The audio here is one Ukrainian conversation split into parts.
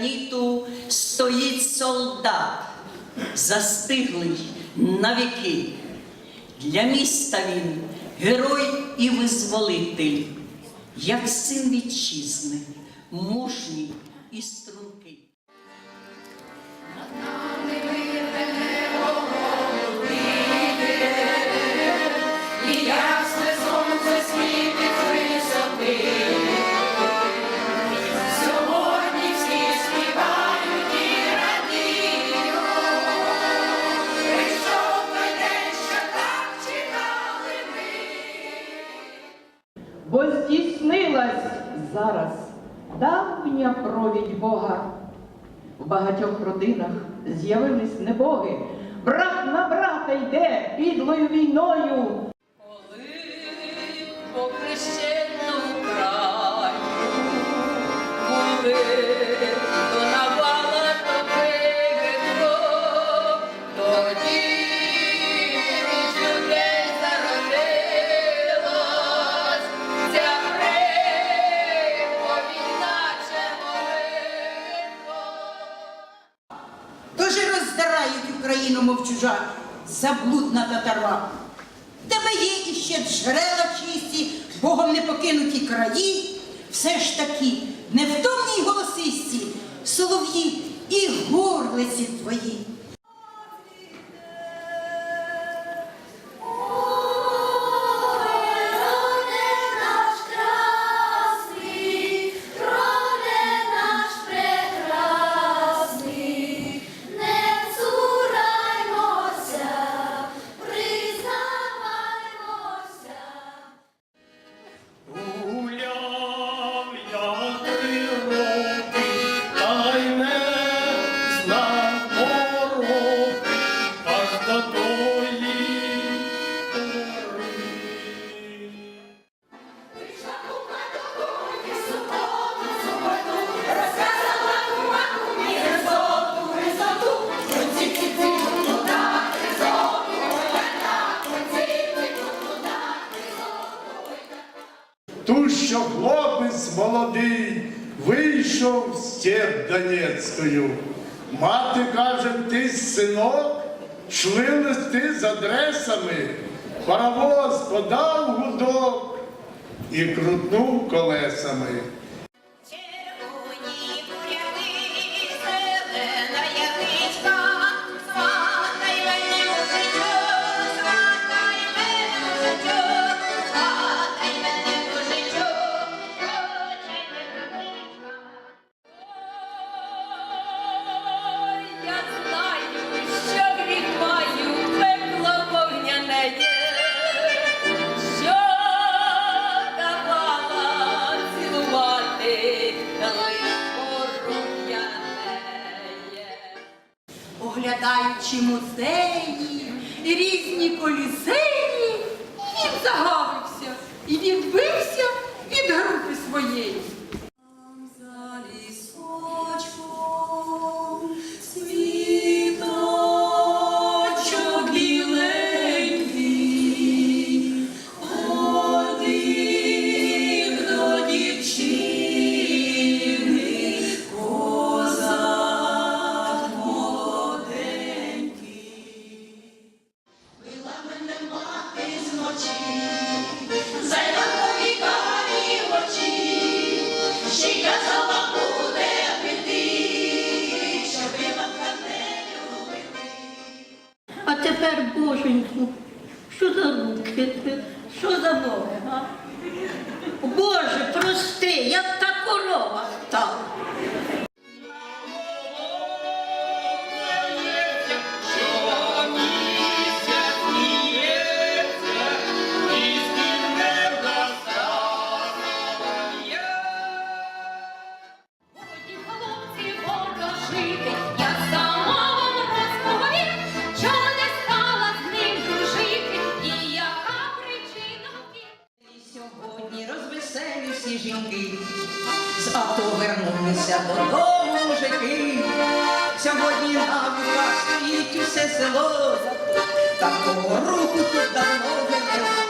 граніту стоїть солдат, застиглий навіки. Для міста він герой і визволитель, як син вітчизни, мужній і стрункий. Здійснилась зараз давня провідь Бога. В багатьох родинах з'явились небоги. Брат на брата йде підлою війною. Коли по є іще джерела чисті, Богом не покинуті краї, все ж таки невтомні й голосисті, солов'ї і горлиці твої. Вийшов степ Донецькою. Мати каже, ти синок, шли листи з адресами, паровоз подав гудок і крутнув колесами. Музеї різні колізеї, він загавився і відбився від групи своєї. Що за ноги, га? Боже, прости, як та корова. Годі, хлопці, ворожити, Ruhu kırdan o verken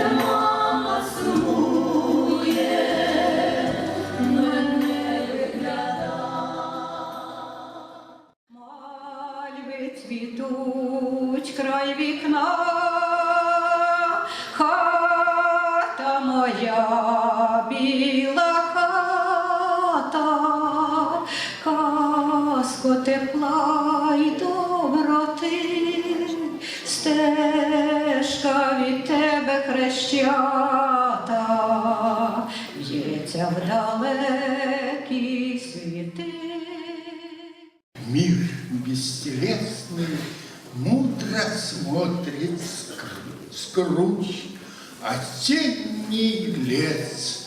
казко тепла й доброти, стежка від тебе хрещата, в'ється в далекі світи. Мир бестелесный мудро смотрит скр- скруч, осенний лес.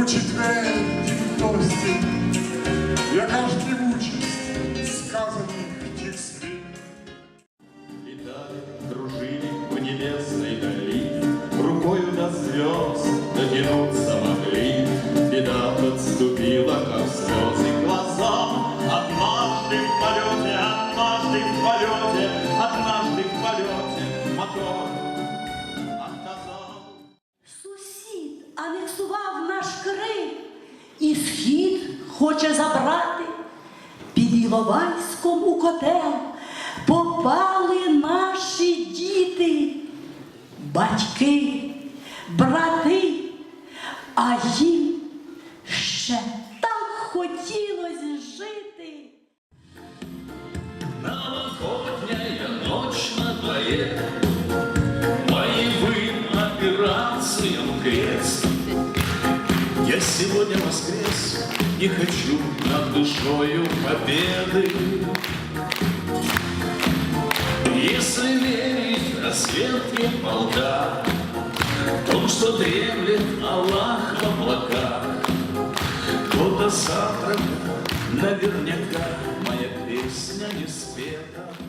у четвертій тості, яка ж дівучість сказаних тих слів. Летали, кружили в небесной дали, Рукою до звезд дотянуться могли. Беда подступила, как слезы глазам. Однажды в полете, однажды в полете, Однажды в полете мотор отказал. Сусід анексував хоче забрати. Під Іловайськом у котел попали наші діти, батьки, брати, а їм ще так хотілося жити. Новогодняя ночь на дворе, Боевым операциям крест. Я сегодня воскрес и хочу над душою победы. Если верить рассветным полка, том, что дремлет Аллах в облаках, то до завтра наверняка моя песня не спета.